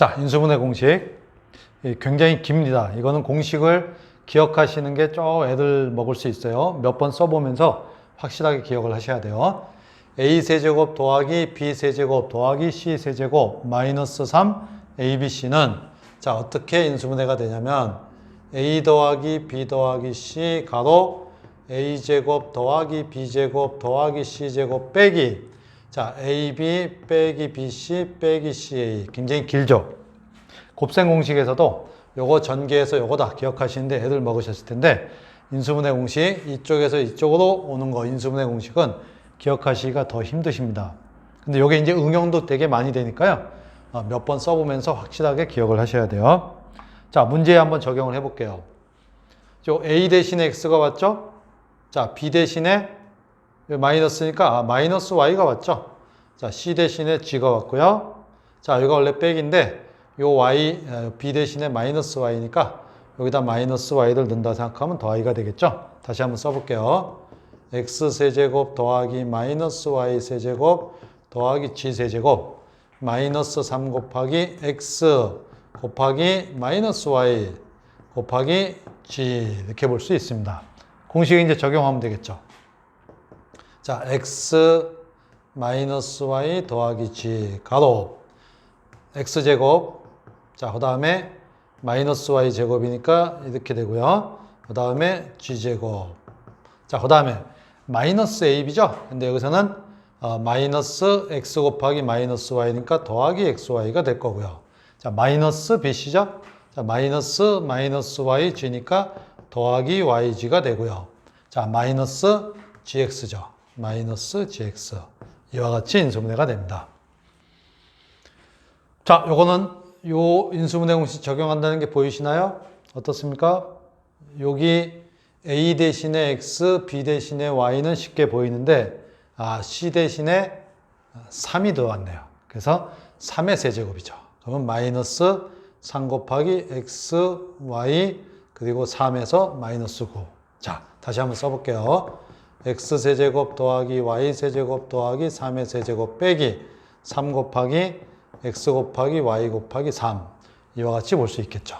자, 인수분해 공식. 이 굉장히 깁니다. 이거는 공식을 기억하시는 게 좀 애들 먹을 수 있어요. 몇 번 써보면서 확실하게 기억을 하셔야 돼요. a 세제곱 더하기 b 세제곱 더하기 c 세제곱 마이너스 3 abc는 자 어떻게 인수분해가 되냐면 a 더하기 b 더하기 c 가로 a 제곱 더하기 b 제곱 더하기 c 제곱 빼기 자 ab 빼기 bc 빼기 ca 굉장히 길죠. 곱셈 공식에서도 요거 전개해서 요거 다 기억하시는데 애들 먹으셨을 텐데 인수분해 공식 이쪽에서 이쪽으로 오는 거 인수분해 공식은 기억하시기가 더 힘드십니다. 근데 요게 이제 응용도 되게 많이 되니까요. 어, 몇번 써보면서 확실하게 기억을 하셔야 돼요. 자, 문제에 한번 적용을 해볼게요. 저 A 대신에 X가 왔죠? 자, B 대신에 마이너스니까 아, 마이너스 Y가 왔죠? 자, C 대신에 G가 왔고요. 자, 이거 원래 백인데 요 Y, 어, B 대신에 마이너스 Y니까 여기다 마이너스 Y를 넣는다 생각하면 더 Y가 되겠죠? 다시 한번 써볼게요. X 세제곱 더하기 마이너스 Y 세제곱 더하기 G 세제곱 마이너스 3 곱하기 X 곱하기 마이너스 Y 곱하기 G 이렇게 볼 수 있습니다. 공식에 이제 적용하면 되겠죠. 자, X 마이너스 Y 더하기 G 가로 X 제곱 자, 그 다음에 마이너스 Y 제곱이니까 이렇게 되고요. 그 다음에 G 제곱 자, 그 다음에 마이너스 AB죠. 근데 여기서는 어, 마이너스 X 곱하기 마이너스 Y니까 더하기 XY가 될 거고요. 자, 마이너스 BC죠. 자, 마이너스 마이너스 Y G니까 더하기 YG가 되고요. 자, 마이너스 GX죠. 마이너스 GX. 이와 같이 인수분해가 됩니다. 자, 요거는 요 인수분해 공식 적용한다는 게 보이시나요? 어떻습니까? 여기 A 대신에 X, B 대신에 Y는 쉽게 보이는데 아, C 대신에 3이 들어왔네요. 그래서 3의 세제곱이죠. 그러면 마이너스 3 곱하기 X, Y 그리고 3에서 마이너스 9. 자, 다시 한번 써볼게요. X 세제곱 더하기 Y 세제곱 더하기 3의 세제곱 빼기 3 곱하기 X 곱하기 Y 곱하기 3. 이와 같이 볼 수 있겠죠.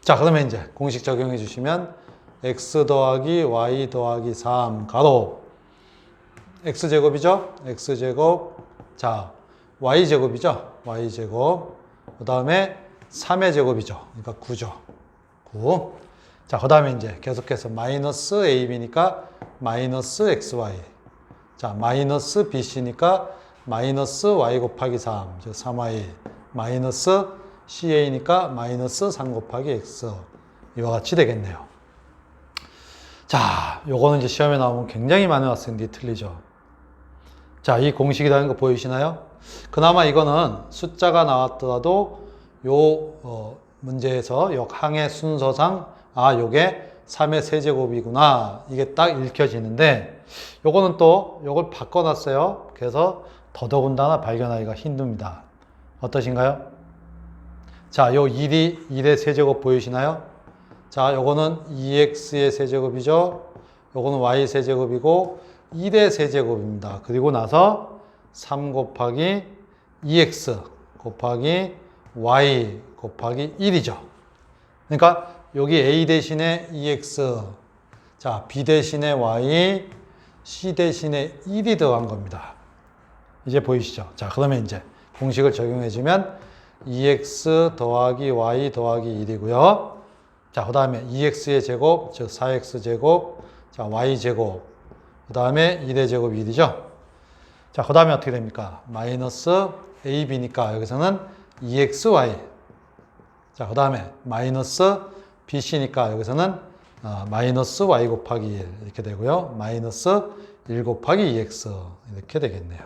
자, 그러면 이제 공식 적용해 주시면 x 더하기 y 더하기 3 가로 x 제곱이죠? x 제곱 자 y 제곱이죠? y 제곱 그 다음에 3의 제곱이죠? 그러니까 9죠. 9. 자, 그 다음에 이제 계속해서 마이너스 ab니까 마이너스 xy. 자, 마이너스 bc니까 마이너스 y 곱하기 3, 즉 3y. 마이너스 ca니까 마이너스 3 곱하기 x. 이와 같이 되겠네요. 자, 요거는 이제 시험에 나오면 굉장히 많은 학생들이 틀리죠. 자, 이 공식이라는 거 보이시나요? 그나마 이거는 숫자가 나왔더라도 요 어, 문제에서 요 항의 순서상 아, 요게 3의 세제곱이구나. 이게 딱 읽혀지는데 요거는 또 요걸 바꿔놨어요. 그래서 더더군다나 발견하기가 힘듭니다. 어떠신가요? 자, 요 1이 1의 세제곱 보이시나요? 자, 요거는 2x의 세제곱이죠. 요거는 y 세제곱이고 1의 세제곱입니다. 그리고 나서 3 곱하기 2x 곱하기 y 곱하기 1이죠. 그러니까 여기 a 대신에 2x, 자 b 대신에 y, c 대신에 1이 들어간 겁니다. 이제 보이시죠? 자 그러면 이제 공식을 적용해주면 2x 더하기 y 더하기 1이고요. 자, 그 다음에 2x의 제곱, 즉 4x 제곱, 자, y 제곱, 그 다음에 1의 제곱 1이죠. 자, 그 다음에 어떻게 됩니까? 마이너스 ab니까 여기서는 2xy. 자, 그 다음에 마이너스 bc니까 여기서는 어, 마이너스 y 곱하기 1 이렇게 되고요. 마이너스 1 곱하기 2x 이렇게 되겠네요.